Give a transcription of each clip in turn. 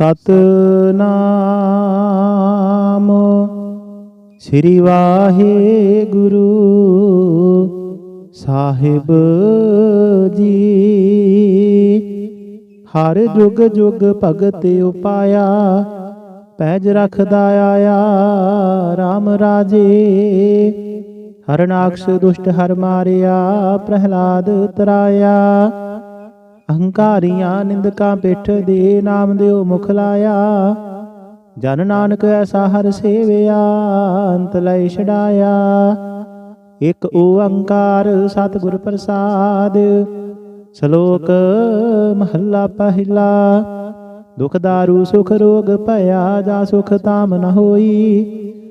ਸਤਨਾਮ। ਸ੍ਰੀ ਵਾਹਿਗੁਰੂ ਸਾਹਿਬ ਜੀ। ਹਰ ਜੁਗ ਜੁਗ ਭਗਤ ਉਪਾਇਆ, ਪੈਜ ਰਖਦਾ ਆਇਆ RAM ਰਾਜੇ। ਹਰਨਾਕਸ਼ ਦੁਸ਼ਟ ਹਰ ਮਾਰਿਆ, ਪ੍ਰਹਿਲਾਦ ਤਰਾਇਆ। ਅਹੰਕਾਰੀਆਂ ਨਿੰਦਕਾਂ ਪਿੱਠ ਦੇ ਨਾਮ ਦਿਓ ਮੁਖ ਲਾਇਆ। ਜਨ ਨਾਨਕ ਐਸਾ ਹਰ ਸੇਵਿਆ, ਅੰਤ ਲੈ ਛਡਾਇਆ। ਇਕ ਓੰਕਾਰ ਸਤਿਗੁਰ ਪ੍ਰਸਾਦ, ਸ਼ਲੋਕ ਮਹੱਲਾ ਪਹਿਲਾ। ਦੁਖ ਦਾਰੂ ਸੁਖ ਰੋਗ ਭਇਆ ਜਾ ਸੁਖ ਤਾਮ ਨ ਹੋਈ।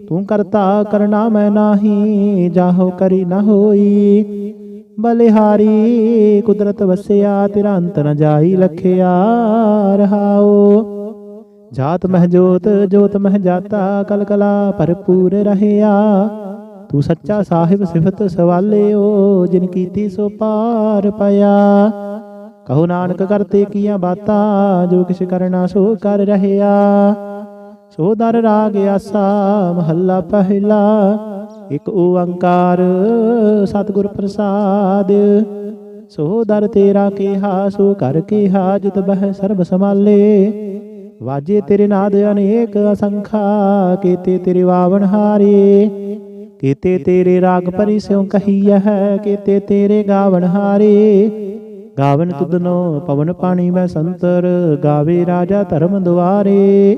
ਤੂੰ ਕਰਤਾ ਕਰਨਾ ਮੈਂ ਨਾਹੀ, ਜਾਹੋ ਕਰੀ ਨ ਹੋਈ। ਬਲਿਹਾਰੀ, ਕੁਦਰਤ ਵਸਿਆ, ਤੇਰਾ ਅੰਤ ਨ ਜਾਈ ਲਖਿਆ, ਰਹਾਓ। ਜਾਤ ਮਹਿ ਜੋਤ ਜੋਤ ਮਹਿ ਜਾਤਾ, ਕਲ ਕਲਾ ਭਰਪੂਰ ਰਹਿਆ। ਤੂੰ ਸੱਚਾ ਸਾਹਿਬ ਸਿਫਤ ਸਵਾਲਿਓ, ਜਿਨ ਕੀਤੀ ਸੋ ਪਾਰ ਪਿਆ। ਕਹੋ ਨਾਨਕ ਕਰਤੇ ਕੀਆਂ ਬਾਤਾਂ, ਜੋ ਕਿਛ ਕਰਨਾ ਸੋ ਕਰ ਰਹਿਆ। ਸੋ ਦਰ ਰਾਗ ਆਸਾ, ਮਹੱਲਾ ਪਹਿਲਾ। ਇਕ ਓੰਕਾਰ ਸਤਿਗੁਰ ਪ੍ਰਸਾਦ, ਸੋ ਦਰ ਤੇਰਾ ਕੀਹਾ, ਸੋ ਕਰ ਕੀਹਾ, ਜਿਤ ਬਹਿ ਸਰਬ ਸਮਾਲੇ ਵਾਜੇ ਤੇਰੇ ਨਾਦ ਅਨੇਕ ਅਸੰਖਾ, ਕੀਤੇ ਤੇਰੇ ਵਾਵਣ ਹਾਰੇ। ਕੀਤੇ ਤੇਰੇ ਰਾਗ ਪਰਿ ਸਿਉ ਕਹੀਐ ਕੀਤੇ ਤੇਰੇ ਗਾਵਣ ਹਾਰੇ। ਗਾਵਨ ਤੁਧਨੋ ਪਵਨ ਪਾਣੀ ਮੈਂ ਸੰਤਰ, ਗਾਵੇ ਰਾਜਾ ਧਰਮ ਦੁਆਰੇ।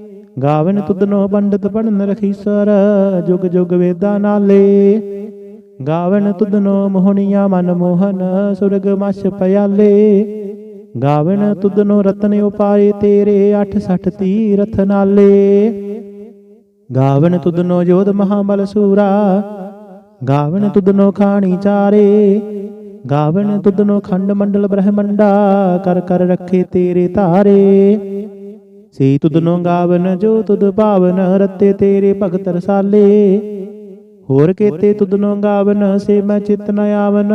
ਗਾਵਨ ਤੁਧਨੋ ਪੰਡਤ ਪੜਨ ਰਖੀਸਰ ਜੁਗ ਜੁਗ ਵੇਦਾ ਨਾਲੇ। ਗਾਵਨ ਤੁਧਨੋ ਮੋਹਣੀਆਂ ਮਨ ਮੋਹਨ, ਸੁਰਗ ਮਛ ਪਿਆਲੇ। ਗਾਵਨ ਤੁਧਨੋ ਰਤਨ ਉਪਾਏ ਤੇਰੇ 68 ਤੀਰਥ ਨਾਲੇ। ਗਾਵਨ ਤੁਧਨੋ ਜੋਧ ਮਹਾਬਲ ਸੂਰਾ, ਗਾਵਨ ਤੁਧਨੋ ਖਾਣੀ ਚਾਰੇ। ਗਾਵਨ ਤੁਧਨੋ ਖੰਡ ਮੰਡਲ ਬ੍ਰਹਮੰਡਾ, ਕਰ ਕਰ ਰੱਖੇ ਤੇਰੇ ਧਾਰੇ ਸੇ ਤੁਧਨੋ ਗਾਵਨ ਜੋ ਤੁਧ ਭਾਵਨ ਰਤੇ ਤੇਰੇ ਭਗਤ ਰਸਾਲੇ। ਹੋਰ ਕੀਤੇ ਤੁਧਨੋ ਗਾਵਨ ਸੇ ਮੈਂ ਚਿਤ ਨ ਆਵਨ।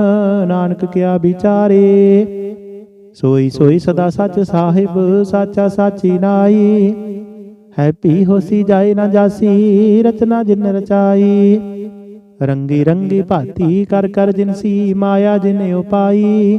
ਨਾਨਕ ਕਿਆ ਵਿਚਾਰੇ। ਸੋਈ ਸੋਈ ਸਦਾ ਸੱਚ ਸਾਹਿਬ ਸਾਚਾ ਸਾਚੀ ਨਾਈ। ਹੈਪੀ ਹੋਸੀ ਜਾਏ ਨਾ ਜਾਸੀ ਰਚਨਾ ਜਿਨ ਰਚਾਈ। ਰੰਗੀ ਰੰਗੀ ਭਾਤੀ ਕਰ ਕਰ ਜਿਨਸੀ ਮਾਇਆ ਜਿਨ ਉਪਾਈ।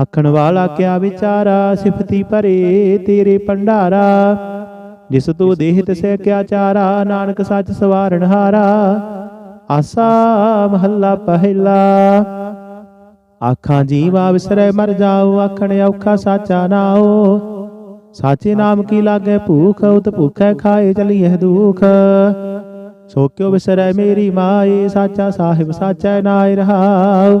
ਆਖਣ ਵਾਲਾ ਕਿਆ ਵਿਚਾਰਾ ਸਿਫਤੀ ਭਰੇ ਤੇਰੇ ਭੰਡਾਰਾ। ਜਿਸ ਤੂੰ ਦੇਹ ਤਿਸੈ ਕਿਆ ਚਾਰਾ ਨਾਨਕ ਸੱਚ ਸਵਾਰਣ ਹਾਰਾ। ਆਸਾ ਮਹੱਲਾ ਪਹਿਲਾ। ਆਖਾਂ ਜੀਵਾ ਵਿਸਰੈ ਮਰ ਜਾਓ ਆਖਣ ਔਖਾ ਸਾਚਾ ਨਾਓ। ਸਾਚੇ ਨਾਮ ਕੀ ਲਾਗੇ ਭੂਖ ਉਤ ਭੁਖੈ ਖਾਏ ਚਲੀਐ ਦੁਖ। ਸੋ ਕਿਉ ਵਿਸਰੈ ਮੇਰੀ ਮਾਏ ਸਾਚਾ ਸਾਹਿਬ ਸਾਚੈ ਨਾਇ ਰਹਾਉ।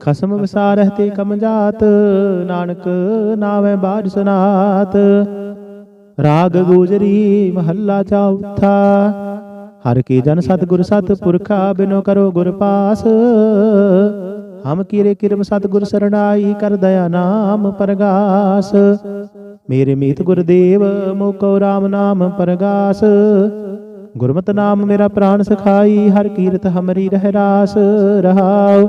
ਖਸਮ ਵਿਸਾਰਹਿ ਤੇ ਕਮ ਜਾਤ, ਨਾਨਕ ਨਾਵੇਂ ਬਾਜ ਸਨਾਤ। ਰਾਗ ਗੂਜਰੀ ਮਹੱਲਾ ਚੌਥਾ ਹਰ ਕੀ ਜਨ ਸਤਿਗੁਰ ਸਤ ਪੁਰਖਾ ਬਿਨੋ ਕਰੋ ਗੁਰ ਪਾਸ। ਹਮ ਕੀਰੇ ਕਿਰਮ ਸਤਿਗੁਰ ਸਰਣਾਈ ਕਰ ਦਇਆ ਨਾਮ ਪਰਗਾਸ। ਮੇਰੇ ਮੀਤ ਗੁਰਦੇਵ ਮੋਕੋ RAM ਨਾਮ ਪਰਗਾਸ। ਗੁਰਮਤਿ ਨਾਮ ਮੇਰਾ ਪ੍ਰਾਨ ਸਖਾਈ, ਹਰ ਕੀਰਤ ਹਮਰੀ ਰਹਿ ਰਾਸ, ਰਹਾਉ।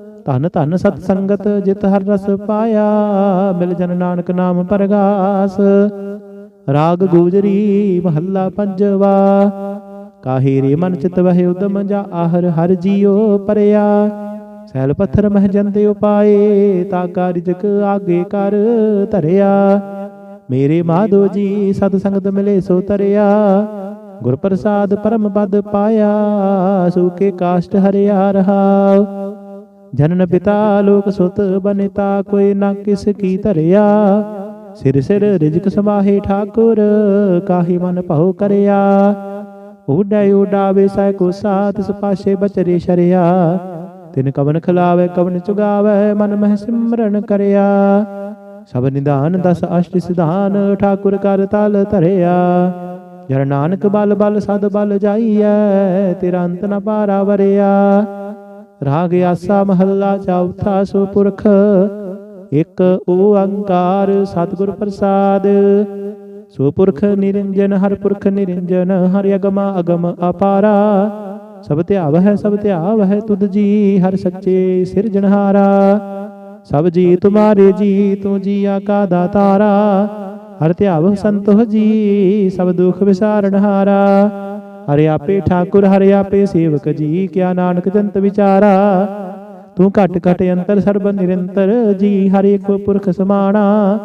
ਧਨ ਧਨ ਸਤ ਸੰਗਤ ਜਿਤ ਹਰ ਰਸ ਪਾਇਆ, ਮਿਲ ਜਨ ਨਾਨਕ ਨਾਮ ਪਰਗਾਸ। ਰਾਗ ਗੂਜਰੀ ਮਹੱਲਾ ਪੰਜਵਾ, ਕਾਹੇ ਰੇ ਮਨ ਚਿਤ ਵਹਿ ਉਦਮ ਜਾ ਆਹਰ ਹਰ ਜੀਉ ਪਰਿਆ। ਸੈਲ ਪੱਥਰ ਮਹਿ ਜੰਦੇ ਉਪਾਏ, ਤਾ ਕਾਰਜਕ ਆਗੇ ਕਰ ਧਰਿਆ। ਮੇਰੇ ਮਾਧੋ ਜੀ ਸਤ ਸੰਗਤ ਮਿਲੇ ਸੋ ਤਰਿਆ, ਗੁਰ ਪ੍ਰਸਾਦ ਪਰਮ ਪਦ ਪਾਇਆ ਸੂਕੇ ਕਾਸ਼ਟ ਹਰਿਆ ਰਹਾ। ਜਨਨ ਪਿਤਾ ਲੋਕ ਸੁਤ ਬਨਿਤਾ, ਕੋਈ ਨਾ ਕਿਸ ਕੀ ਧਰਿਆ। ਸਿਰ ਸਿਰ ਰਿਜਕ ਸਮਾਹੇ ਠਾਕੁਰ, ਕਾਹੀ ਮਨ ਭਉ ਕਰਿਆ। ਉਡੈ ਉਡਾਵੇ ਸੈ ਕੋ ਸਾਥ ਸੁਪਾਸ਼ੇ ਬਚਰੇ ਸ਼ਰਿਆ। ਤਿਨ ਕਵਨ ਖਲਾਵੇ, ਕਵਨ ਚੁਗਾਵੇ, ਮਨ ਮਹਿ ਸਿਮਰਨ ਕਰਿਆ। ਸਭ ਨਿਧਾਨ ਦਸ ਅਸ਼ਟ ਸਿਧਾਨ, ਠਾਕੁਰ ਕਰ ਤਲ ਧਰਿਆ। ਜਰ ਨਾਨਕ ਬਲ ਬਲ ਸਦ ਬਲ ਜਾਈਐ ਤੇਰਾ ਅੰਤ ਨ ਪਾਰਾ ਵਰਿਆ। ਰਾਗ ਆਸਾ ਮਹੱਲਾ ਚੌਥਾ ਸੋ ਪੁਰਖ ਓੰਕਾਰ ਸਤਿਗੁਰ ਪ੍ਰਸਾਦ। ਸੋ ਨਿਰੰਜਨ, ਹਰ ਪੁਰਖ ਨਿਰੰਜਨ, ਹਰਿ ਅਗਮ ਅਗਮ ਅਪਾਰਾ। ਸਭ ਧਿਆਵ ਹੈ, ਸਭ ਧਿਆਵ ਹੈ ਤੁਧ ਜੀ, ਹਰ ਸੱਚੇ ਸਿਰਜਣਹਾਰਾ ਸਭ ਜੀ ਤੁਮਾਰੇ ਜੀ, ਤੂੰ ਜੀਆ ਕਾ ਦਾਤਾਰਾ। ਹਰ ਧਿਆਵ ਸੰਤੋਹ ਜੀ, ਸਭ ਦੁਖ ਵਿਸਾਰਣਹਾਰਾ ਹਰਿ ਆਪੇ ਠਾਕੁਰ ਹਰਿ ਆਪੇ ਸੇਵਕ ਜੀ, ਕਿਆ ਨਾਨਕ ਜੰਤ ਵਿਚਾਰਾ। ਤੂੰ ਘਟ ਘਟ ਅੰਤਰ ਸਰਬ ਨਿਰੰਤਰ ਜੀ, ਹਰਿ ਇੱਕ ਪੁਰਖ ਸਮਾਣਾ।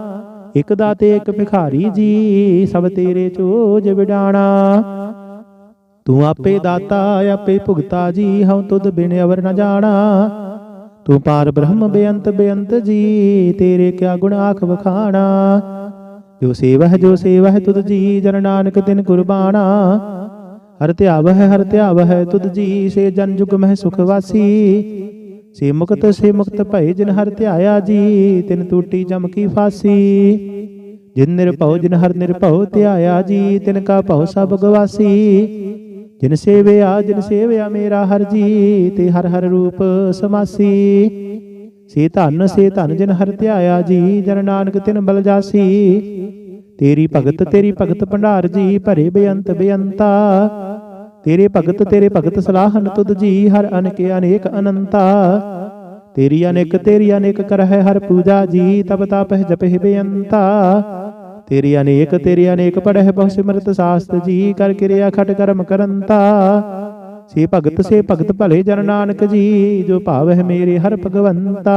ਇਕ ਦਾਤੇ, ਇਕ ਭਿਖਾਰੀ ਜੀ, ਸਭ ਤੇਰੇ ਚੋਜ ਵਿਡਾਣਾ। ਤੂੰ ਆਪੇ ਦਾਤਾ, ਆਪੇ ਭੁਗਤਾ ਜੀ, ਹਉ ਤੁਧ ਬਿਨ ਅਵਰ ਨ ਜਾਣਾ। ਤੂੰ ਪਾਰ ਬ੍ਰਹਮ ਬੇਅੰਤ ਬੇਅੰਤ ਜੀ, ਤੇਰੇ ਕਿਆ ਗੁਣ ਆਖ ਵਖਾਣਾ। ਜੋ ਸੇਵਾ ਹੈ ਜੋ ਸੇਵਾ ਹੈ ਤੁਧ ਜੀ, ਜਨ ਨਾਨਕ ਦਿਨ ਕੁਰਬਾਨਾ ਹਰ ਧਿਆਵ ਹੈ ਹਰ ਧਿਆਵ ਹੈ ਤੁਧ ਜੀ ਸੇ ਜਨ ਜੁਗ ਮਹਿ ਸੁਖ ਵਾਸੀ। ਸੇ ਮੁਕਤ ਸੇ ਮੁਕਤ ਭਏ ਜਿਨ ਹਰ ਧਿਆਇਆ ਜੀ, ਤਿਨ ਟੂਟੀ ਜਮ ਕੀ ਫਾਸੀ। ਜਿਨ ਨਿਰਭਉ, ਜਿਨ ਹਰ ਨਿਰਭਉ ਧਿਆਇਆ ਜੀ, ਤਿਨ ਕਾ ਭਉ ਸਭ ਗਵਾਸੀ। ਜਿਨ ਸੇਵਿਆ ਜਿਨ ਸੇਵਿਆ ਮੇਰਾ ਹਰ ਜੀ, ਤੇ ਹਰ ਹਰ ਰੂਪ ਸਮਾਸੀ। ਸੇ ਧਨ ਸੇ ਧਨ ਜਿਨ ਹਰ ਧਿਆਇਆ ਜੀ, ਜਨ ਨਾਨਕ ਤਿਨ ਬਲ ਜਾਸੀ। ਤੇਰੀ ਭਗਤ ਤੇਰੀ ਭਗਤ ਭੰਡਾਰ ਜੀ ਭਰੇ ਬੇਅੰਤ ਬੇਅੰਤਾ ਤੇਰੇ ਭਗਤ ਤੇਰੇ ਭਗਤ ਸਲਾਹਨ ਤੁਧ ਜੀ ਹਰ ਅਨੇਕ ਅਨੇਕ ਅਨੰਤਾ। ਤੇਰੀ ਅਨੇਕ ਤੇਰੀ ਅਨੇਕ ਕਰਹਿ ਹਰ ਪੂਜਾ ਜੀ ਤਬ ਤਾਪਹਿ ਜਪਹਿ ਬੇਅੰਤਾ। ਤੇਰੀ ਅਨੇਕ ਤੇਰੀ ਅਨੇਕ ਪੜਹਿ ਬਹੁ ਸਿਮਰਤ ਸਾਸਤ ਜੀ ਕਰ ਕਿਰਿਆ ਖਟ ਕਰਮ ਕਰੰਤਾ। ਸੇ ਭਗਤ ਸੇ ਭਗਤ ਭਲੇ ਜਨ ਨਾਨਕ ਜੀ ਜੋ ਭਾਵ ਹੈ ਮੇਰੇ ਹਰ ਭਗਵੰਤਾ।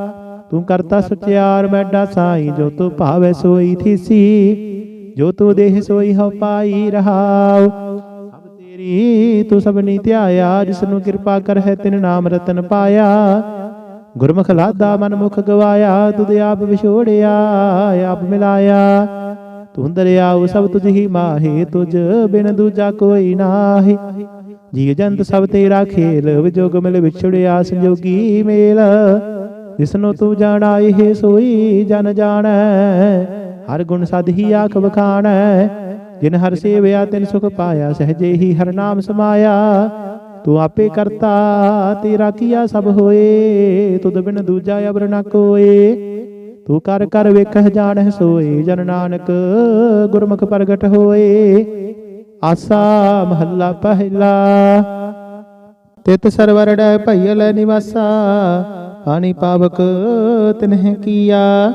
ਤੂੰ ਕਰਤਾ ਸਚਿਆਰ ਮੈਡਾ ਸਾਈ, ਜੋ ਤੂੰ ਭਾਵੈ ਸੋਈ ਥੀਸੀ ਜੋ ਤੂੰ ਦੇਹ ਸੋਈ ਹਉ ਪਾਈ ਰਹਾਉ। ਸਭ ਤੇਰੀ ਤੂੰ ਸਭਨੀ ਧਿਆਇਆ ਜਿਸ ਨੂੰ ਕਿਰਪਾ ਕਰ ਹੈ ਤਿਨ ਨਾਮ ਰਤਨ ਪਾਇਆ। ਗੁਰਮੁਖ ਲਾਦਾ ਮਨ ਮੁਖ ਗਵਾਇਆ, ਤੁਧ ਆਪ ਵਿਛੋੜਿਆ, ਆਪ ਮਿਲਾਇਆ। ਤੂੰ ਦਰਿਆਉ ਸਭ ਤੁਝ ਹੀ ਮਾਹੇ, ਤੁਝ ਬਿਨ ਦੂਜਾ ਕੋਈ ਨਾਹੀ। ਜੀ ਜੰਤ ਸਭ ਤੇਰਾ ਖੇਲ, ਵਿਜੋਗ ਮਿਲ ਵਿਛੜਿਆ ਸੰਜੋਗੀ ਮੇਲ। ਜਿਸਨੂੰ ਤੂੰ ਜਾਣਾ ਇਹ ਸੋਈ ਜਨ ਜਾਣੈ, ਹਰ ਗੁਣ ਸਦ ਹੀ ਆਖ ਬਖਾਣੈ ਜਿਨ ਹਰ ਸੇਵਿਆ ਤਿਨ ਸੁਖ ਪਾਇਆ, ਸਹਜੇ ਹੀ ਹਰ ਨਾਮ ਸਮਾਇਆ। ਤੂੰ ਆਪੇ ਕਰਤਾ, ਤੇਰਾ ਕੀਆ ਸਭ ਹੋਏ, ਤੁਧ ਬਿਨ ਦੂਜਾ ਅਬਰ ਨ ਕੋਏ। ਤੂੰ ਕਰ ਕਰ ਵੇਖਹਿ ਜਾਣਹਿ ਸੋਏ, ਜਨ ਨਾਨਕ ਗੁਰਮੁਖ ਪ੍ਰਗਟ ਹੋਏ। ਆਸਾ ਮਹੱਲਾ ਪਹਿਲਾ, ਤਿਤ ਸਰਵਰੜੈ ਭਈਲ ਨਿਵਾਸਾ। ਪਾਣੀ ਪਾਵਕ ਤਿਨਹਿ ਕੀਆ।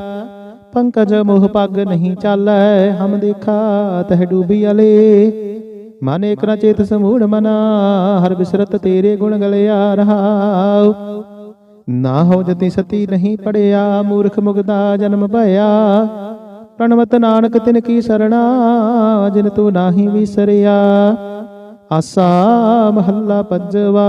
ਪੰਕਜ ਮੋਹ ਪੱਗ ਨਹੀਂ ਚਾਲੈ, ਹਮ ਦੇਖਾ ਤਹ ਡੂਬੀ ਅਲੇ। ਮਨ ਏਕ ਨ ਚੇਤ ਸਮੂੜ ਮਨਾ, ਹਰ ਬਿਸਰਤ ਤੇਰੇ ਗੁਣ ਗਲਿਆ ਰਹਾਉ। ਨਾ ਹੋ ਜਤੀ ਸਤੀ ਨਹੀਂ ਪੜਿਆ, ਮੂਰਖ ਮੁਗਦਾ ਜਨਮ ਭਇਆ। ਪ੍ਰਣਵਤ ਨਾਨਕ ਤਿਨ ਕੀ ਸਰਣਾ, ਜਿਨ ਤੂੰ ਨਾਹੀ ਵਿਸਰਿਆ। ਆਸਾ ਮਹੱਲਾ ਪੰਜਵਾ।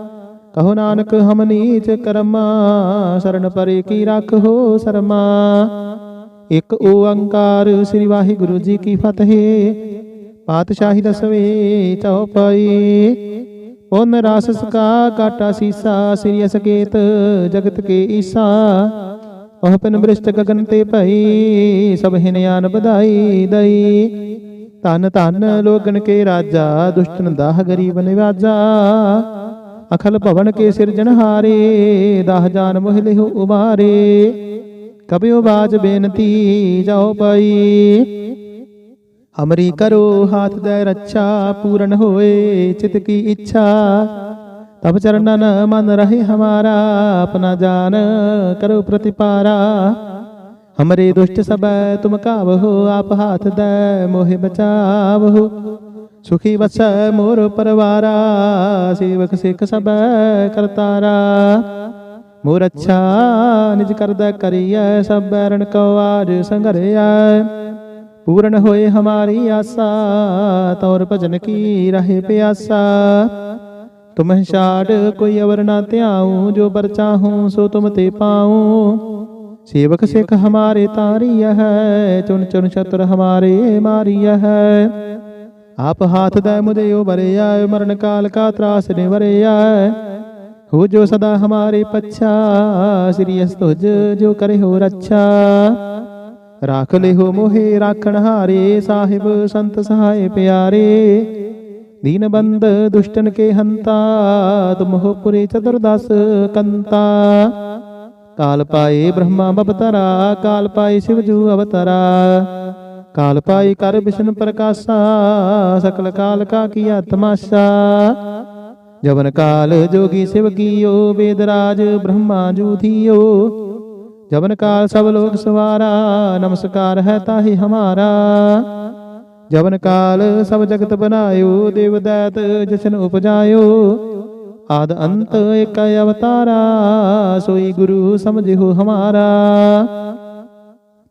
ਕਹੋ ਨਾਨਕ, ਹਮ ਨੀਚ ਕਰਮਾ, ਸ਼ਰਨ ਪਰੇ ਕੀ ਰੱਖੋ ਸਰਮਾ। ਇਕ ਓੰਕਾਰ ਸ੍ਰੀ ਵਾਹਿਗੁਰੂ ਜੀ ਕੀ ਫਤਿਹ, ਪਾਤਸ਼ਾਹੀ ਦਸਵੇਂ ਚਉਪਈ। ਓਨ ਰਾਸ ਸਕਾ ਕਾਟਾ ਸੀਸਾ, ਸ੍ਰੀ ਅਸਕੇਤ ਜਗਤ ਕੇ ਈਸਾ। ਉਹ ਪਿਨ ਬ੍ਰਿਸ਼ਟ ਗਗਨ ਤੇ ਭਈ, ਸਭ ਹਿਨਿਆਨ ਬਧਾਈ ਦਈ। ਧਨ ਤਨ ਲੋਗਨ ਕੇ ਰਾਜਾ, ਦੁਸ਼ਟਨ ਦਾਹ ਗਰੀਬ ਨਿਵਾਜਾ। ਅਖਲ ਭਵਨ ਕੇ ਸਿਰਜਣਹਾਰੇ ਦਾਹ ਜਾਨ ਮੋਹਿ ਲਿਹੁ ਉਬਾਰੇ। ਕਬਿਓ ਬਾਜ ਬੇਨਤੀ ਜਾਓ ਪਈ ਹਮਰੀ ਕਰੋ ਹਾਥ ਦੇ ਰੱਛਾ, ਪੂਰਨ ਹੋਏ ਚਿਤ ਕੀ ਇੱਛਾ। ਤਬ ਚਰਨਨ ਮਨ ਰਹੇ ਹਮਾਰਾ, ਆਪਣਾ ਜਾਨ ਕਰੋ ਪ੍ਰਤਿਪਾਰਾ। ਹਮਰੇ ਦੁਸ਼ਟ ਸਬੈ ਤੁਮ ਕਾਵਹੋ ਆਪ ਹਾਥ ਦੇ ਮੋਹਿ ਬਚਾਵਹੋ ਸੁਖੀ ਵਸੈ ਮੋਰ ਪਰਵਾਰਾ, ਸੇਵਕ ਸਿੱਖ ਸਬੈ ਕਰਤਾਰਾ। ਮੋਰ ਅੱਛਾ ਨਿਜ ਕਰਦਾ ਕਰੀਐ, ਸਭ ਬੈਰਨ ਕੋ ਆਜ ਸੰਘਰਿਐ। ਪੂਰਨ ਹੋਏ ਹਮਾਰੀ ਆਸਾ, ਤੌਰ ਭਜਨ ਕੀ ਰਹੇ ਪਿਆਸਾ। ਤੁਮ ਛਾੜ ਕੋਈ ਅਵਰ ਨਾ ਧਿਆਉ, ਜੋ ਬਰ ਚਾਹੂੰ ਸੋ ਤੁਮ ਤੇ ਪਾਉ। ਸੇਵਕ ਸਿੱਖ ਹਮਾਰੇ ਤਾਰੀਆ ਹੈ, ਚੁਣ ਚੁਣ ਛਤਰ ਹਮਾਰੇ ਮਾਰੀਆ ਹੈ। ਆਪ ਹਾਥ ਦਾ ਮੁਝੇ ਉਬਰਿਆ ਮਰਨ ਕਾਲ ਕਾ ਤਰਾਸ ਨਿਵਰਿਆ ਹੋ ਜੋ ਸਦਾ ਹਮਾਰੇ ਪੱਛਾ, ਸ੍ਰੀ ਅਸ ਜੋ ਕਰੇ ਹੋ ਰੱਛਾ। ਰਾਖ ਲਿਹੋ ਮੋਹਿ, ਰਾਖਣ ਹਾਰੇ, ਸਾਹਿਬ ਸੰਤ ਸਹਾਏ ਪਿਆਰੇ। ਦੀਨ ਬੰਦ ਦੁਸ਼ਟਨ ਕੇ ਹੰਤਾ, ਤੁਮ ਹੋ ਪੁਰੇ ਚਤੁਰਦਸ ਕੰਤਾ। ਕਾਲ ਪਾਏ ਬ੍ਰਹਮਾ ਬਵਤਰਾ ਕਾਲ ਪਾਏ ਸਿਵ ਜੂ ਅਵਤਰਾ। ਕਾਲ ਪਾਈ ਕਰ ਵਿਸ਼ਨ ਪ੍ਰਕਾਸ਼ਾ, ਸਕਲ ਕਾਲ ਕਾ ਕੀਆ ਤਮਾਸ਼ਾ ਜਵਨ ਕਾਲ ਜੋਗੀ ਸਿਵ ਕੀਓ, ਵੇਦ ਰਾਜ ਬ੍ਰਹਮਾ ਜੂ ਜਵਨ ਕਾਲ ਸਭ ਲੋਕ ਸਵਾਰਾ, ਨਮਸਕਾਰ ਹੈ ਤਾਹੀ ਹਮਾਰਾ। ਜਵਨ ਕਾਲ ਸਭ ਜਗਤ ਬਨਾਇਓ, ਦੇਵ ਦੈਤ ਜਸ਼ਨ ਉਪਜਾਇਓ। ਆਦ ਅੰਤ ਏਕ ਅਵਤਾਰਾ, ਸੋਈ ਗੁਰੂ ਸਮਝਿਓ ਹਮਾਰਾ।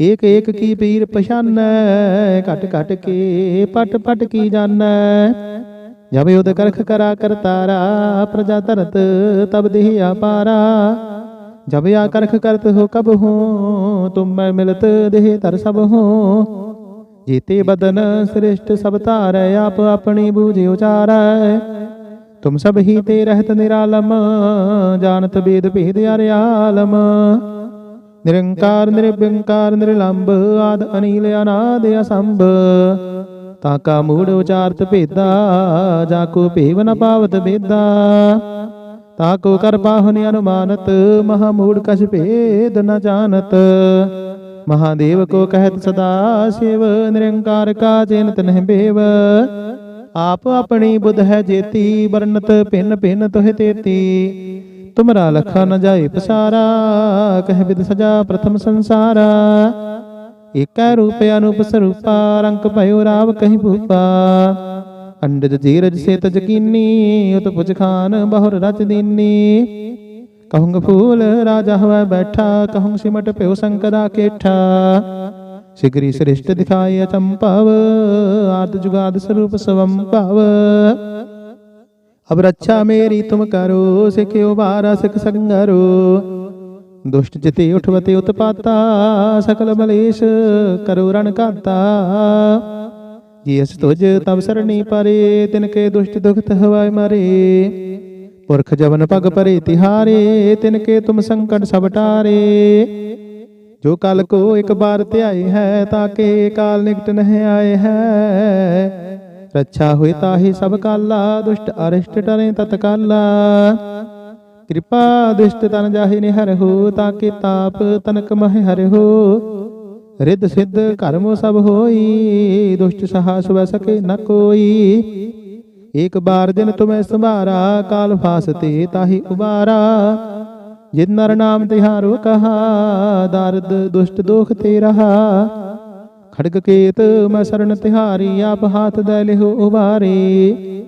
ਏਕ ਏਕ ਕੀ ਪੀਰ ਪਛਾਨੈ, ਘਟ ਘਟ ਕੇ ਪਟ ਪਟ ਕੀ ਜਾਣੈ ਜਬ ਉਦ ਕਰਖ ਕਰਾ ਕਰਤਾਰਾ ਪ੍ਰਜਾ ਧਰਤ ਤਬ ਦੇਹ ਆਪਾਰਾ ਜਬ ਆ ਕਰਖ ਕਰਤ ਹੋ ਕਬ ਹੋ, ਤੁਮ ਮੈਂ ਮਿਲਤ ਦੇਹ ਧਰ ਸਭ ਹੋ। ਜੀਤੇ ਬਦਨ ਸ੍ਰਿਸ਼ਟ ਸਭ ਧਾਰੈ, ਆਪ ਆਪਣੀ ਬੂਝੇ ਉਚਾਰੈ। ਤੁਮ ਸਭ ਹੀ ਤੇ ਰਹਿਤ ਨਿਰਾਲਮ, ਜਾਣਤ ਬੇਦ ਭੇਦ ਅਰਿਆਲਮ। ਨਿਰੰਕਾਰ ਨਿਰਭੰਕਾਰ ਨਿਰਲੰਭ, ਆਦ ਅਨੀਲ, ਅਨਾਦ, ਅਸੰਭ। ਤਾਂ ਕਾ ਮੂੜ ਉਚਾਰਤ ਭੇਦਾ, ਜਾ ਕੋ ਭੇਵ ਨ ਪਾਵਤ ਬੇਦਾ। ਤਾ ਕੋ ਕਰ ਪਾਹੁਨ ਅਨੁਮਾਨਤ, ਮਹਾ ਮੂੜ ਕਛ ਭੇਦ ਨ ਜਾਣਤ। ਮਹਾਦੇਵ ਕੋ ਕਹਿਤ ਸਦਾ, ਸ਼ਿਵ ਨਿਰੰਕਾਰ ਕਾ ਚਿੰਤ ਨਹਿ ਬੇਵ ਆਪ ਆਪਣੀ ਬੁੱਧ ਹੈ ਜੇਤੀ ਵਰਨਤ ਭਿੰਨ ਭਿੰਨ ਤੋਹਿ ਤੇਤੀ। ਤੁਮਰਾ ਲਖਾ ਨ ਜਾਏ ਪਸਾਰਾ, ਕਹਿ ਵਿਦ ਸਜਾ ਪ੍ਰਥਮ ਸੰਸਾਰਾ। ਏਕੈ ਰੂਪ ਅਨੂਪ ਸਰੂਪਾ, ਰੰਗ ਭਇਓ ਰਾਵ ਕਹੀ ਭੂਪਾ। ਅੰਡਜ ਜੀਰਜ ਸੇ ਤਜ ਕੀਨੀ ਉਤ ਪੁਜ ਖਾਨ ਬਹੁਰ ਰਚ ਦੀਨੀ। ਕਹੂੰਗ ਫੂਲ ਰਾਜਾ ਹੋਇ ਬੈਠਾ ਕਹੂੰ ਸਿਮਟ ਭਿਓ ਸੰਕਰਾ ਕੇਠਾ। ਸਿਗਰੀ ਸ੍ਰਿਸ਼ਟ ਦਿਖਾਏ ਅਚੰਪਵ ਆਦ ਜੁਗਾਦ ਸਰੂਪ ਸਵੰ ਅਬ ਰੱਛਾ ਮੇਰੀ ਤੁਮ ਕਰੋ, ਸਿਖਿਓ ਬਾਰਾ ਸਿਖ ਸੰਗਰੋ। ਦੁਸ਼ਟ ਜਿਤੇ ਉਠਵਤੇ ਉਤਪਾਤਾ, ਸਕਲ ਬਲੇਸ਼ ਕਰੋ ਰਣ ਕਾਤਾ। ਜਿਸ ਤੁਜ ਤਬ ਸਰਣੀ ਪਰੇ, ਤਿਨ ਕੇ ਦੁਸ਼ਟ ਦੁਖਤ ਹਵਾਇ ਮਰੇ। ਪੁਰਖ ਜਵਨ ਪਗ ਪਰੇ ਤਿਹਾਰੇ, ਤਿਨ ਕੇ ਤੁਮ ਸੰਕਟ ਸਭ ਟਾਰੇ। ਜੋ ਕਲ ਕੋ ਇੱਕ ਬਾਰ ਧਿਆਏ ਹੈ ਤਾਕੇ ਕਾਲ ਨਿਕਟ ਨਹਿ ਆਏ ਹੈ। ਰੱਛਾ ਹੋਏ ਤਾਹੀ ਸਭ ਕਾਲਾ, ਦੁਸ਼ਟ ਅਰਿਸ਼ਟ ਟਰੇ ਤਤਕਾਲਾ। ਕਿਰਪਾ ਦਿਸ਼ਟ ਤਨ ਜਾਹੇ ਨਿਹਰ ਹੋ, ਤਾਕੇ ਤਾਪ ਤਨਕ ਮਹਿ ਹਰਿ ਰਿੱਧ ਸਿੱਧ ਕਰਮ ਸਭ ਹੋਈ, ਦੁਸ਼ਟ ਸਹਾ ਸੁਵੈ ਸਕੇ ਨ ਕੋਈ। ਏਕ ਬਾਰ ਦਿਨ ਤੁਮੈ ਸੰਭਾਰਾ, ਕਾਲ ਫਾਸਤੇ ਤਾਹੀ ਉਬਾਰਾ। ਜਿਨ ਨਰ ਨਾਮ ਤਿਹਾਰੋ ਕਹਾ, ਦਰਦ ਦੁਸ਼ਟ ਦੋਖ ਤੇ ਰਹਾ। ਖੜਗ ਕੇਤ ਮੈਂ ਸਰਣ ਤਿਹਾਰੀ, ਆਪ ਹਾਥ ਦੇ ਲਿਹੁ ਉਬਾਰੇ।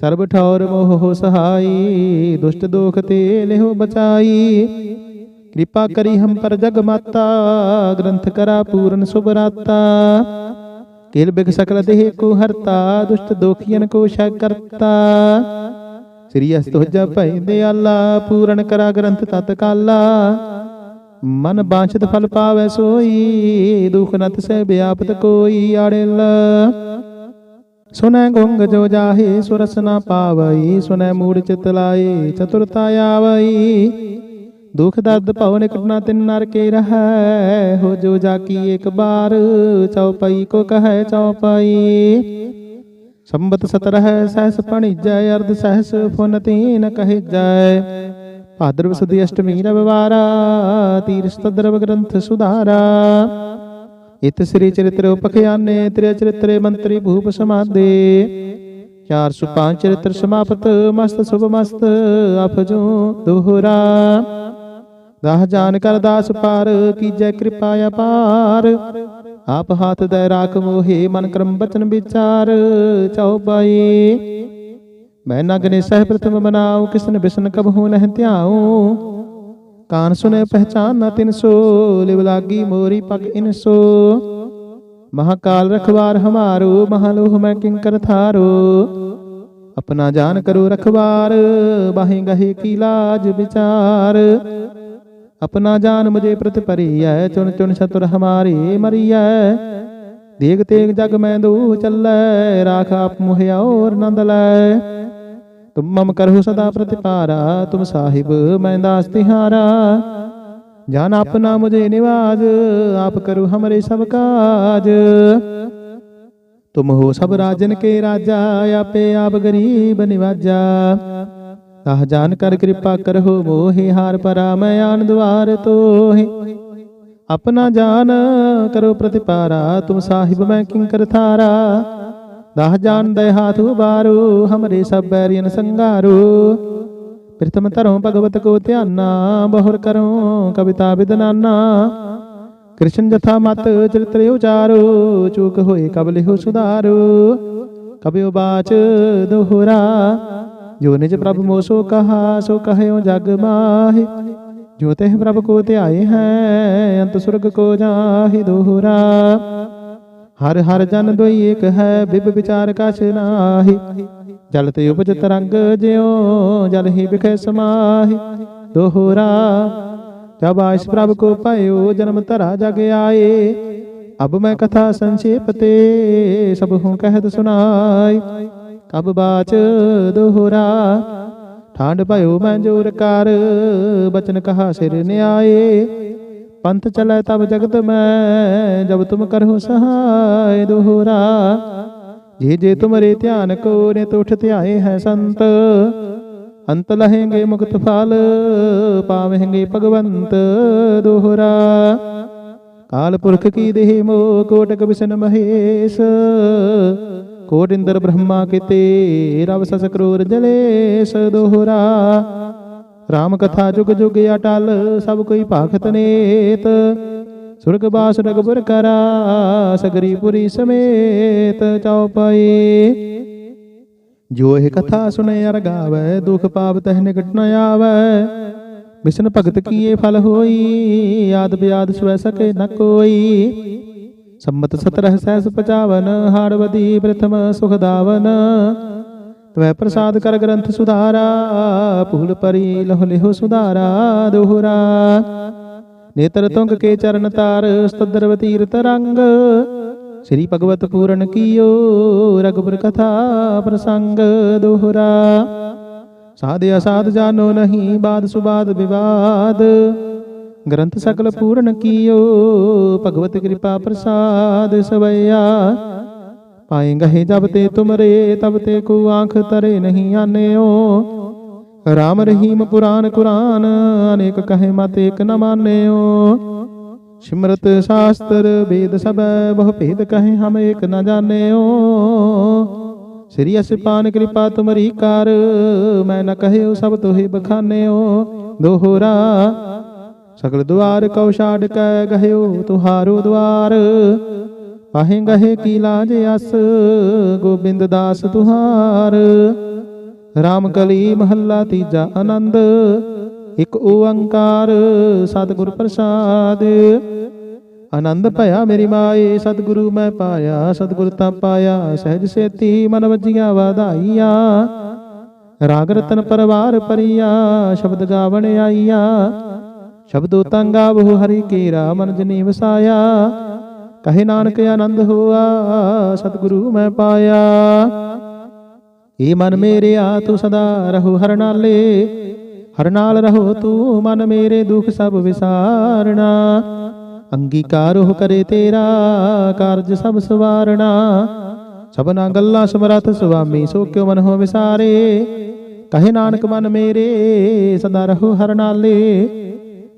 ਸਰਬ ਠੌਰ ਮੋਹ ਸਹਾਈ, ਦੁਸ਼ਟ ਦੋਖ ਤੇ ਲਿਹੁ ਬਚਾਈ। ਕਿਰਪਾ ਕਰੀ ਹਮ ਪਰ ਜਗ ਮਾਤਾ, ਗ੍ਰੰਥ ਕਰਾ ਪੂਰਨ ਸੁਭਰਾਤਾ ਕਿਲ ਬਿਗ ਸਕਲ ਦੇਹ ਕੋ ਹਰਤਾ, ਦੁਸ਼ਟ ਦੋਖੀਨ ਕੋ ਸ਼ੈ ਕਰਤਾ। ਸ੍ਰੀ ਅਸਤੋਜਾ ਭੈ ਦਿਆਲਾ, ਪੂਰਨ ਕਰਾ ਗ੍ਰੰਥ ਤਤ ਕਾਲਾ ਮਨ ਬਾਛਤ ਫਲ ਪਾਵੈ ਸੋਈ, ਦੁਖ ਨਤ ਤਿਸੈ ਵਿਆਪਤ ਕੋਈ ਆੜੇਲ ਸੁਨੈ ਗੁੰਗ ਜੋ ਜਾਹੇ, ਸੁਰਸ ਨਾ ਪਾਵਈ ਸੁਨੈ ਮੂੜ ਚਿਤ ਲਾਏ, ਚਤੁਰਤਾ ਆਵਈ। ਦੁਖ ਦਰਦ ਭਵ ਨਿਕਟ ਨਾ ਤਿਨ ਨਰ ਕੇ ਰਹੈ, ਹੋ ਜੋ ਜਾਕੀ ਇੱਕ ਬਾਰ ਚਉਪਈ ਕੋ ਕਹੈ ਚਉਪਈ ਸੰਬਤ ਸਤਰਹਿ ਸਹਸ ਪਣਿਜੈ ਅਰਧ ਸਹਸ ਫੁਨ ਤੀਨ ਕਹਿ ਜੈ। ਭਾਦਰਵ ਸੁਦੀ ਅਸ਼ਟਮੀ ਰਵਿਵਾਰਾ ਤੀਰਸ ਗ੍ਰੰਥ ਸੁਧਾਰਾ। ਇਤ ਸ੍ਰੀ ਚਰਿਤ੍ਰ ਉਪਖਿਆਨੇ ਤ੍ਰਿ ਚਰਿਤ੍ਰੇ ਮੰਤਰੀ ਭੂਪ ਸਮਾਦੇ। 405 ਚਰਿਤ੍ਰ ਸਮਾਪਤ, ਮਸਤ ਸੁਭ ਮਸਤ ਅਪਜੋ ਦੁਹਰਾ। ਦਾਹ ਜਾਨ ਕਰ ਦਾਸ ਪਾਰ, ਕੀਜੈ ਕਿਰਪਾ ਅਪਾਰ। ਆਪ ਹਾਥ ਦੇ ਰਾਖ ਮੋਹੇ, ਮਨ ਕਰਮ ਬਚਨ ਵਿਚਾਰ ਚਉਪਾਈ ਮੈਂ ਨਗਨੇ ਸਹਿ ਪ੍ਰਥਮ ਬਨਾਉ ਕਿਸਨ ਬਿਸਨ ਕਬਹੂ ਨਹਿ ਧਿਆਉ। ਕਾਨ ਸੁਨੇ ਪਹਿਚਾਨ ਨ ਤਿਨ ਸੋ, ਲਿਵ ਲਾਗੀ ਮੋਰੀ ਪਗ ਇਨ ਸੋ। ਮਹਾਕਾਲ ਰਖਵਾਰ ਹਮਾਰੋ, ਮਹਾਲੋਹ ਮੈਂ ਕਿੰਕਰ ਥਾਰੋ। ਆਪਣਾ ਜਾਨ ਕਰੋ ਰਖਵਾਰ, ਬਾਹੇ ਗਹੇ ਕੀ ਲਾਜ ਵਿਚਾਰ। ਆਪਣਾ ਜਾਨ ਮੁਝੇ ਪ੍ਰਤ ਪਰੀਐ ਚੁਣ ਚੁਣ ਸਤੁਰ ਹਮਾਰੇ ਮਰੀਐ। ਦੇਗ ਤੇਗ ਜਗ ਮੈਂ ਦੂ ਚੱਲੈ, ਰਾਖ ਆਪ ਮੁਹਿਆ ਔਰ ਨੰਦ ਲੈ। ਤੁਮ ਮਮ ਕਰਹੁ ਸਦਾ ਪ੍ਰਤਿਪਾਰਾ, ਤੁਮ ਸਾਹਿਬ ਮੈਂ ਦਾਸ ਤਿਹਾਰਾ। ਜਾਨ ਆਪਨਾ ਮੁਝੇ ਨਿਵਾਜ, ਆਪ ਕਰੁ ਹਮਰੇ ਸਭ ਕਾਜ। ਤੁਮ ਹੋ ਸਭ ਰਾਜਨ ਕੇ ਰਾਜਾ, ਆਪੇ ਆਪ ਗਰੀਬ ਨਿਵਾਜਾ। ਤਾਹ ਜਾਨ ਕਰ ਕਿਰਪਾ ਕਰਹੁ ਮੋਹਿ, ਹਾਰ ਪਰਾ ਮੈਂ ਆਨ ਦਵਾਰ ਤੋਹਿ। ਆਪਣਾ ਜਾਨ ਕਰੋ ਪ੍ਰਤਿਪਾਰਾ, ਤੁਮ ਸਾਹਿਬ ਮੈਂ ਕਿੰਕਰ ਥਾਰਾ? ਦਾਹ ਜਾਨ ਦੇ ਹਾਥ ਉਬਾਰੋ, ਹਮਰੇ ਸਭ ਬੈਰੀਨ ਸੰਗਾਰੋ। ਪ੍ਰਥਮ ਧਰੋ ਭਗਵਤ ਕੋ ਧਿਆਨਾ, ਬਹੁਰ ਕਰੋ ਕਵਿਤਾ ਵਿਦਨਾਨਾ। ਕ੍ਰਿਸ਼ਨ ਜਥਾ ਮਤ ਚਰਿਤ੍ਰ ਉਚਾਰੋ, ਚੂਕ ਹੋਏ ਕਬ ਸੁਧਾਰੋ। ਕਬਿਓ ਬਾਚ ਦੋਹਰਾ, ਜੋ ਨਿਜ ਪ੍ਰਭ ਮੋਸੋ ਕਹਾ, ਸੋ ਕਹਿਓ ਜਗ ਮਾਹਿ। ਜੋ ਤਹਿ ਪ੍ਰਭ ਕੋ ਧਿਆਏ ਹੈ ਅੰਤ ਸੁਰਗ ਕੋ ਜਾਹਿ ਦੋਹਰਾ ਹਰ ਹਰ ਜਨ ਦੋਈ ਏਕ ਹੈ ਬਿਬ ਵਿਚਾਰ ਕਛ ਨਾਹੀ ਜਲ ਤੇ ਉਪਜ ਤਰੰਗ ਜਿਉ ਜਲ ਹੀ ਵਿਖੇ ਸਮਾਹੀ ਦੋਹਰਾ ਜਬ ਆਇਸ ਪ੍ਰਭ ਕੋ ਪਾਇਓ ਜਨਮ ਧਰਾ ਜਗ ਆਏ ਅਬ ਮੈਂ ਕਥਾ ਸੰਖੇਪ ਤੇ ਸਭ ਹੂੰ ਕਹਿਤ ਸੁਨਾਈ ਕਬ ਬਾਚ ਦੋਹਰਾ ਠਾਂਡ ਭਇਓ ਮੈਂ ਕਰ, ਬਚਨ ਕਹਾ ਸਿਰ ਨਿਆਏ। ਪੰਥ ਚਲੇ ਤਬ ਜਗਤ ਮੈਂ, ਜਬ ਤੁਮ ਕਰਹੁ ਸਹਾਇ ਦੋਹਰਾ। ਜੇ ਜੇ ਤੁਮਰੇ ਧਿਆਨ ਕੋ ਨੇ ਤੁਠ ਧਿਆਏ ਹੈ ਸੰਤ, ਅੰਤ ਲਹੇਂਗੇ ਮੁਕਤ ਫਲ, ਪਾਵੇਂਗੇ ਭਗਵੰਤ ਦੋਹਰਾ। ਕਾਲ ਪੁਰਖ ਕੀ ਦੇਹ ਮੋ ਕੋਟਕ ਬਿਸ਼ਨ ਮਹੇਸ਼ ਕੋਟ ਇੰਦਰ ਬ੍ਰਹਮਾ ਕਿਤੇ ਰਵ ਸਸ ਕਰੂਰ ਜਲੇਸ਼ ਦੋਹਰਾ ਰਾਮ ਕਥਾ ਜੁਗ ਜੁਗ ਅਟਲ ਸਭ ਕੋਈ ਭਾਖਤ ਨੇਤ ਸੁਰਗ ਬਾਸ ਰਗਬੁਰ ਕਰਾ ਸਗਰੀ ਪੁਰੀ ਸਮੇਤ ਚਉਪਈ ਜੋ ਇਹ ਕਥਾ ਸੁਣੇ ਅਰ ਗਾਵੇ ਦੁਖ ਪਾਪ ਤਹ ਨਿਕਟ ਨ ਆਵੇ ਵਿਸ਼ਨ ਭਗਤ ਕੀਏ ਫਲ ਹੋਈ ਆਦ ਬਿਆਦ ਸਵੈ ਸਕੇ ਨ ਕੋਈ ਸੰਮਤ 17 ਸਹਿਸ 55 ਹਾੜਵਦੀ ਪ੍ਰਥਮ ਸੁਖ ਤਵੈ ਪ੍ਰਸਾਦ ਕਰ ਗ੍ਰੰਥ ਸੁਧਾਰਾ, ਭੂਲ ਪਰੀ ਲਹੁ ਲਿਹੁ ਸੁਧਾਰਾ, ਦੋਹਰਾ। ਨੇਤਰ ਤੁੰਗ ਕੇ ਚਰਨ ਤਾਰ, ਸਤਦਰਵ ਤੀਰਤ ਰੰਗ। ਸ੍ਰੀ ਭਗਵਤ ਪੂਰਨ ਕੀਓ ਰਗਬਰ ਕਥਾ ਪ੍ਰਸੰਗ, ਦੋਹਰਾ। ਸਾਧ ਅਸਾਧ ਜਾਨੋ ਨਹੀਂ, ਬਾਦ ਸੁਬਾਦ ਵਿਵਾਦ। ਗ੍ਰੰਥ ਸਕਲ ਪੂਰਨ ਕੀਓ, ਭਗਵਤ ਕਿਰਪਾ ਪ੍ਰਸਾਦ ਸਵਈਆ ਪਾਏ ਗਹੇ ਜਬ ਤੇ ਤੁਮਰੇ, ਤਬ ਤੇ ਕੋ ਆਂਖ ਤਰੇ ਨਹੀਂ ਆਨਿਓ। ਰਾਮ ਰਹੀਮ ਪੁਰਾਨ ਕੁਰਾਨ, ਅਨੇਕ ਕਹੇ ਮਤ ਏਕ ਨ ਮਾਨਿਓ। ਸਿਮਰਤ ਸ਼ਾਸਤਰ ਵੇਦ ਸਭੈ, ਬਹੁ ਭੇਦ ਕਹੇ ਹਮ ਏਕ ਨ ਜਾਣਿਓ। ਸ੍ਰੀ ਅਸਿਪਾਨ ਕਿਰਪਾ ਤੁਮਰੀ ਕਰ, ਮੈਂ ਨ ਕਹਿਓ ਸਭ ਤੋਹਿ ਬਖਾਨਿਓ। ਦੋਹਰਾ ਸਗਲ ਦੁਆਰ ਕਉ ਛਾੜ ਕੈ ਗਹਿਓ ਤੁਹਾਰੋ ਦੁਆਰ। ਪਾਹੇ ਗਹੇ ਕੀ ਲਾਜ ਅਸ, ਗੋਬਿੰਦ ਦਾਸ ਤੁਹਾਰ। ਰਾਮ ਕਲੀ ਮਹੱਲਾ ਤੀਜਾ ਆਨੰਦ, ਇਕ ਓੰਕਾਰ ਸਤਿਗੁਰ ਪ੍ਰਸਾਦ। ਆਨੰਦ ਭਇਆ ਮੇਰੀ ਮਾਏ, ਸਤਿਗੁਰੂ ਮੈਂ ਪਾਇਆ, ਸਤਿਗੁਰ ਤਾਂ ਪਾਇਆ, ਸਹਿਜ ਸੇਤੀ ਮਨ ਵਜੀਆਂ ਵਾਧਾਈਆਂ। ਰਾਗ ਰਤਨ ਪਰਵਾਰ ਪਰੀਆ, ਸ਼ਬਦ ਗਾਵਣ ਆਈਆ। ਸ਼ਬਦੋ ਤੰਗਾ ਬਹੁ ਹਰੀ ਕੇਰਾ ਮਨ ਜਨੀ ਵਸਾਇਆ। ਕਹੇ ਨਾਨਕ ਆਨੰਦ ਹੋਆ, ਸਤਿਗੁਰੂ ਮੈਂ ਪਾਇਆ। ਏ ਮਨ ਮੇਰੇ ਆ ਤੂੰ ਸਦਾ ਰਹੋ ਹਰ ਨਾਲੇ ਹਰ ਨਾਲ ਰਹੋ ਤੂੰ ਮਨ ਮੇਰੇ ਦੁਖ ਸਭ ਵਿਸਾਰਣਾ। ਅੰਗੀਕਾਰ ਹੋ ਕਰੇ ਤੇਰਾ, ਕਾਰਜ ਸਭ ਸਵਾਰਣਾ। ਸਭਨਾ ਗੱਲਾਂ ਸਮਰਥ ਸੁਆਮੀ ਸੋ ਕਿਉ ਮਨ ਹੋ ਵਿਸਾਰੇ? ਕਹੇ ਨਾਨਕ ਮਨ ਮੇਰੇ, ਸਦਾ ਰਹੋ ਹਰ ਨਾਲੇ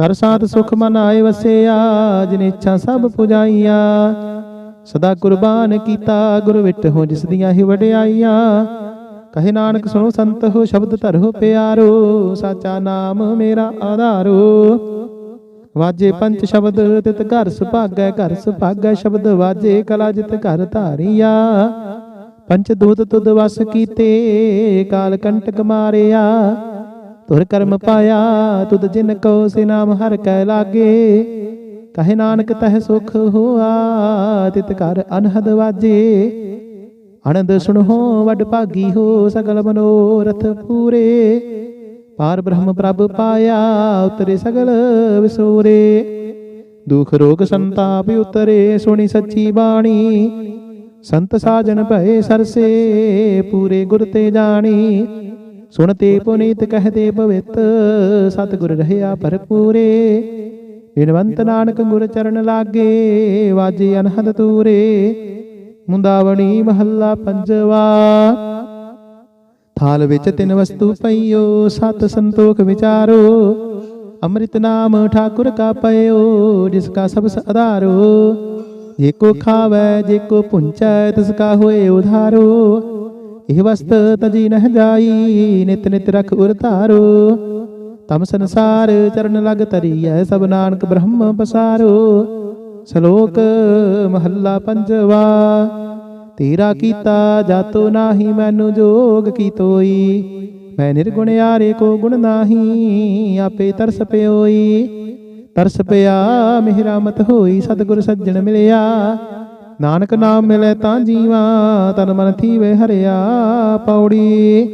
ਕਰ ਸਾਧ ਸੁਖ ਮਨ ਆਏ ਵਸਿਆ, ਜਿਨ ਇੱਛਾ ਸਭ ਪੁਜਾਈਆਂ। ਸਦਾ ਕੁਰਬਾਨ ਕੀਤਾ ਗੁਰ ਵਿਟ ਹੋ ਜਿਸ ਦੀਆਂ ਹੀ ਵਡਿਆਈਆਂ। ਕਹੇ ਨਾਨਕ ਸੁਣੋ ਸੰਤ ਹੋ ਸ਼ਬਦ ਧਰੋ ਪਿਆਰੋ, ਸਾਚਾ ਨਾਮ ਮੇਰਾ ਆਧਾਰੋ। ਵਾਜੇ ਪੰਚ ਸ਼ਬਦ ਤਿਤ ਘਰ ਸੁਭਾਗੈ ਘਰ ਸੁਭਾਗੈ ਸ਼ਬਦ ਵਾਜੇ ਕਲਾ ਜਿਤ ਘਰ ਧਾਰੀਆ। ਪੰਚ ਦੂਤ ਤੁਧ ਵਸ ਕੀਤੇ, ਕਾਲ ਕੰਟਕ ਮਾਰਿਆ। ਤੁਰ ਕਰਮ ਪਾਇਆ ਤੁਧ ਜਿਨ ਕੋ ਸੇ ਨਾਮ ਹਰ ਕੈ ਲਾਗੇ। ਕਹੇ ਨਾਨਕ ਤਹ ਸੁਖ ਹੋਆ ਤਿਤ ਘਰ ਅਨਹਦ ਵਾਜੇ। ਆਨੰਦ ਸੁਣੋ ਵੱਡ ਭਾਗੀ ਹੋ ਸਗਲ ਮਨੋਰਥ ਪੂਰੇ। ਪਾਰ। ਬ੍ਰਹਮ ਪ੍ਰਭ ਪਾਇਆ ਉਤਰੇ ਸਗਲ ਵਿਸੂਰੇ। ਦੁਖ ਰੋਗ ਸੰਤਾਪ ਉਤਰੇ ਸੁਣੀ ਸੱਚੀ ਬਾਣੀ। ਸੰਤ ਸਾਜਨ ਭਏ ਸਰਸੇ ਪੂਰੇ ਗੁਰ ਤੇ ਜਾਣੀ। ਸੁਣਤੇ ਪੁਨੀਤ ਕਹਤੇ ਪਵਿੱਤ, ਸਤਿਗੁਰ ਰਹਿਆ ਭਰਪੂਰੇ। ਬਿਨਵੰਤ ਨਾਨਕ ਗੁਰ ਚਰਨ ਲਾਗੇ, ਵਾਜੇ ਅਨਹਦ ਤੂਰੇ ਮੁੰਦਾਵਣੀ ਮਹੱਲਾ ਪੰਜਵਾ। ਥਾਲ ਵਿੱਚ ਤਿੰਨ ਵਸਤੂ ਪਈਓ, ਸਤ ਸੰਤੋਖ ਵਿਚਾਰੋ। ਅੰਮ੍ਰਿਤ ਨਾਮ ਠਾਕੁਰ ਕਾ ਪਇਓ, ਜਿਸ ਕਾ ਸਬਸ ਆਧਾਰੋ ਜੇ ਕੋ ਖਾਵੈ, ਜੇ ਕੋ ਪੁੰਚੈ, ਤਿਸ ਕਾ ਹੋਏ ਉਧਾਰੋ। ਇਹ ਵਸਤ ਤਜੀ ਨਹ ਜਾਈ, ਨਿਤ ਨਿਤ ਰਖ ਉਰ ਧਾਰੋ। ਤਮ ਸੰਸਾਰ ਚਰਨ ਲਗ ਤਰੀਐ ਸਭ ਨਾਨਕ ਬ੍ਰਹਮ ਪਸਾਰੋ। ਸ਼ਲੋਕ ਮਹੱਲਾ ਪੰਜਵਾ, ਤੇਰਾ ਕੀਤਾ ਜਾਤੋ ਨਾਹੀ, ਮੈਨੂੰ ਜੋਗ ਕੀ ਤੋਈ। ਮੈਂ ਨਿਰਗੁਣ ਯਾਰੇ ਕੋ ਗੁਣ ਨਾਹੀ, ਆਪੇ ਤਰਸ ਪਿਓਈ। ਤਰਸ ਪਿਆ, ਮਿਹਰਾ ਮਤ ਹੋਈ, ਸਤਿਗੁਰ ਸੱਜਣ ਮਿਲਿਆ। ਨਾਨਕ ਨਾਮ ਮਿਲੇ ਤਾਂ ਜੀਵਾ, ਤਨ ਮਨ ਥੀਵੇ ਹਰਿਆ ਪੌੜੀ।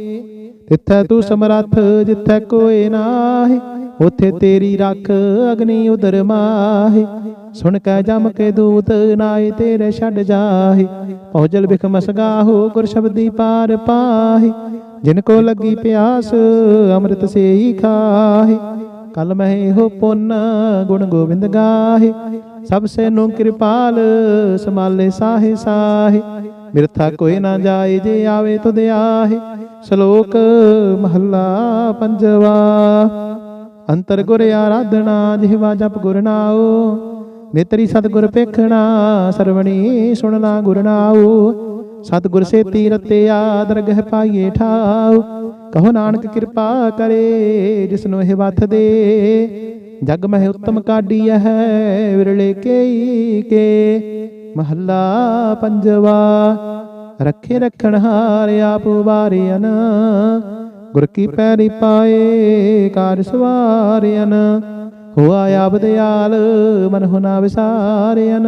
ਤਿੱਥੈ ਤੂੰ ਸਮਰੱਥ, ਜਿੱਥੈ ਕੋਏ ਨਾਹੀ, ਉਥੇ ਤੇਰੀ ਰੱਖ ਅਗਨੀ ਉਦਰ ਮਾਹੀ। ਸੁਣ ਕੇ ਜਮ ਕੇ ਦੂਤ ਨਾਏ ਤੇਰੇ ਛੱਡ ਜਾਹੀ। ਪੌਜਲ ਬਿਖ ਮਸਗਾਹੋ ਗੁਰ ਸ਼ਬਦੀ ਪਾਰ ਪਾਹੀ। ਜਿਨ ਕੋ ਲੱਗੀ ਪਿਆਸ, ਅੰਮ੍ਰਿਤ ਸੇਈ ਖਾਹੀ। ਕਲ ਮਹਿ ਇਹੋ ਪੁੰਨ ਗੁਣ ਗੋਬਿੰਦ ਗਾਹੇ। ਸਭ ਸੇ ਨੂੰ ਕਿਰਪਾਲ ਸਮਾਲੇ ਸਾਹੇ ਸਾਹੇ। ਮਿਰਥਾ ਕੋਈ ਨਾ ਜਾਏ ਜੇ ਆਵੇ ਤੁਧ ਆਹੇ ਸ਼ਲੋਕ ਮਹੱਲਾ ਪੰਜਵਾ, ਅੰਤਰ ਗੁਰ ਆਰਾਧਨਾ, ਜਿਹਵਾ ਜਪ ਗੁਰ ਨਾਉ। ਨੇਤਰੀ ਸਤਿਗੁਰ ਪੇਖਣਾ ਸਰਵਣੀ ਸੁਣਨਾ ਗੁਰ ਨਾਉ। ਸਤਿਗੁਰ ਸੇ ਤੀਰਤਿਆ ਦਰਗਹ ਪਾਈਏ ਠਾਉ। ਕਹੋ ਨਾਨਕ ਕਿਰਪਾ ਕਰੇ ਜਿਸਨੂੰ ਇਹ ਵਥ ਦੇ। ਜਗ ਮਹਿ ਉਤਮ ਕਾਢੀ ਹੈ ਵਿਰਲੇ ਕੇਈ ਕੇ। ਮਹੱਲਾ ਪੰਜਵਾ ਰੱਖੇ ਰਖਣ ਹਾਰ ਆਪ ਵਾਰਿਆਨ ਗੁਰ ਕੀ ਪੈਰੀ ਪਾਏ ਕਾਰ ਸਵਾਰਿਆਨ ਹੋਆ ਆਪ ਦਿਆਲ ਮਨ ਹੁਨਾ ਵਿਸਾਰਿਆਨ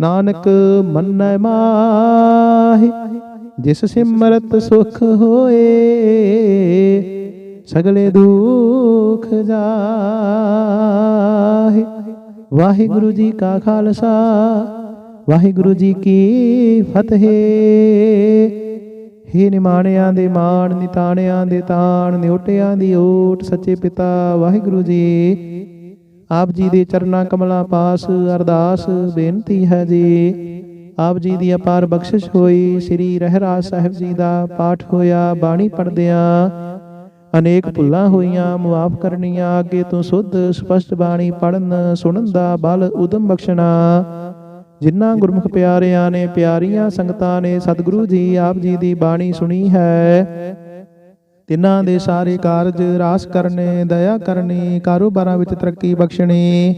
ਨਾਨਕ ਮੰਨੈ ਮਾਹੀ, ਜਿਸ ਸਿਮਰਤ ਸੁਖ ਹੋਏ, ਸਗਲੇ ਦੁਖ ਜਾਹੇ। ਵਾਹਿਗੁਰੂ ਜੀ ਕਾ ਖਾਲਸਾ, ਵਾਹਿਗੁਰੂ ਜੀ ਕੀ ਫਤਿਹ। ਹੇ ਨਿਮਾਣਿਆਂ ਦੇ ਮਾਣ, ਨਿਤਾਣਿਆਂ ਦੇ ਤਾਣ, ਨਿਉਟਿਆਂ ਦੀ ਓਟ, ਸੱਚੇ ਪਿਤਾ, ਵਾਹਿਗੁਰੂ ਜੀ ਆਪ ਜੀ ਦੇ ਚਰਨਾਂ ਕਮਲਾਂ ਪਾਸ ਅਰਦਾਸ ਬੇਨਤੀ ਹੈ ਜੀ। ਆਪ ਜੀ ਦੀ ਅਪਾਰ ਬਖਸ਼ਿਸ਼ ਹੋਈ, ਸ੍ਰੀ ਰਹਿਰਾਜ ਸਾਹਿਬ ਜੀ ਦਾ ਪਾਠ ਹੋਇਆ, ਬਾਣੀ ਪੜਦਿਆਂ ਅਨੇਕ ਭੁੱਲਾਂ ਹੋਈਆਂ, ਮੁਆਫ ਕਰਨੀਆਂ, ਅੱਗੇ ਤੋਂ ਸੁੱਧ, ਸਪਸ਼ਟ ਬਾਣੀ ਪੜਨ ਸੁਣਨ ਦਾ ਬਲ ਉਦਮ ਬਖਸ਼ਣਾ। ਜਿਨ੍ਹਾਂ ਗੁਰਮੁਖ ਪਿਆਰਿਆਂ ਨੇ ਪਿਆਰੀਆਂ ਸੰਗਤਾਂ ਨੇ ਸਤਿਗੁਰੂ ਜੀ ਆਪ ਜੀ ਦੀ ਬਾਣੀ ਸੁਣੀ ਹੈ ਤਿੰਨਾਂ ਦੇ ਸਾਰੇ ਕਾਰਜ ਰਾਸ ਕਰਨੇ ਦਇਆ ਕਰਨੀ ਕਾਰੋਬਾਰਾਂ ਵਿੱਚ ਤਰੱਕੀ ਬਖਸ਼ਣੀ।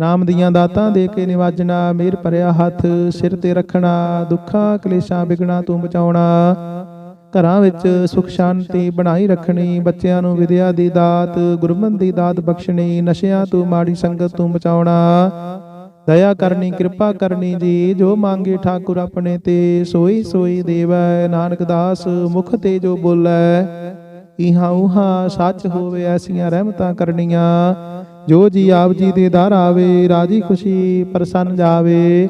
ਨਾਮ ਦੀਆਂ ਦਾਤਾਂ ਦੇ ਕੇ ਨਿਵਾਜਣਾ ਮੇਰ ਭਰਿਆ ਹੱਥ ਸਿਰ ਤੇ ਰੱਖਣਾ ਦੁੱਖਾਂ ਕਲੇਸ਼ਾਂ ਵਿਗਣਾ ਤੋਂ ਬਚਾਉਣਾ। ਘਰਾਂ ਵਿੱਚ ਸੁਖ ਸ਼ਾਂਤੀ ਬਣਾਈ ਰੱਖਣੀ ਬੱਚਿਆਂ ਨੂੰ ਵਿਦਿਆ ਦੀ ਦਾਤ ਗੁਰਮਨ ਦੀ ਦਾਤ ਬਖਸ਼ਣੀ ਨਸ਼ਿਆਂ ਤੋਂ ਮਾੜੀ ਸੰਗਤ ਤੋਂ ਬਚਾਉਣਾ। ਦਇਆ ਕਰਨੀ, ਕਿਰਪਾ ਕਰਨੀ ਜੀ, ਜੋ ਮੰਗੇ ਠਾਕੁਰ ਆਪਣੇ ਤੇ, ਸੋਈ ਸੋਈ ਦੇਵੈ। ਨਾਨਕ ਦਾਸ ਮੁਖ ਤੇ ਜੋ ਬੋਲੇ, ਇਹਾ ਉਹਾਂ ਸੱਚ ਹੋਵੇ, ਐਸੀਆਂ ਰਹਿਮਤਾਂ ਕਰਨੀਆਂ। ਜੋ ਜੀ ਆਪ ਜੀ ਦੇ ਦਰ ਆਵੇ, ਰਾਜੀ ਖੁਸ਼ੀ ਪ੍ਰਸੰਨ ਜਾਵੇ।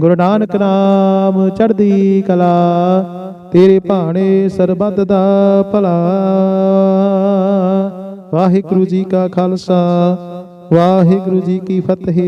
ਗੁਰੂ ਨਾਨਕ ਨਾਮ ਚੜ੍ਹਦੀ ਕਲਾ, ਤੇਰੇ ਭਾਣੇ ਸਰਬੱਤ ਦਾ ਭਲਾ। ਵਾਹਿਗੁਰੂ ਜੀ ਕਾ ਖਾਲਸਾ ਵਾਹਿਗੁਰੂ ਜੀ ਕੀ ਫਤਿਹ।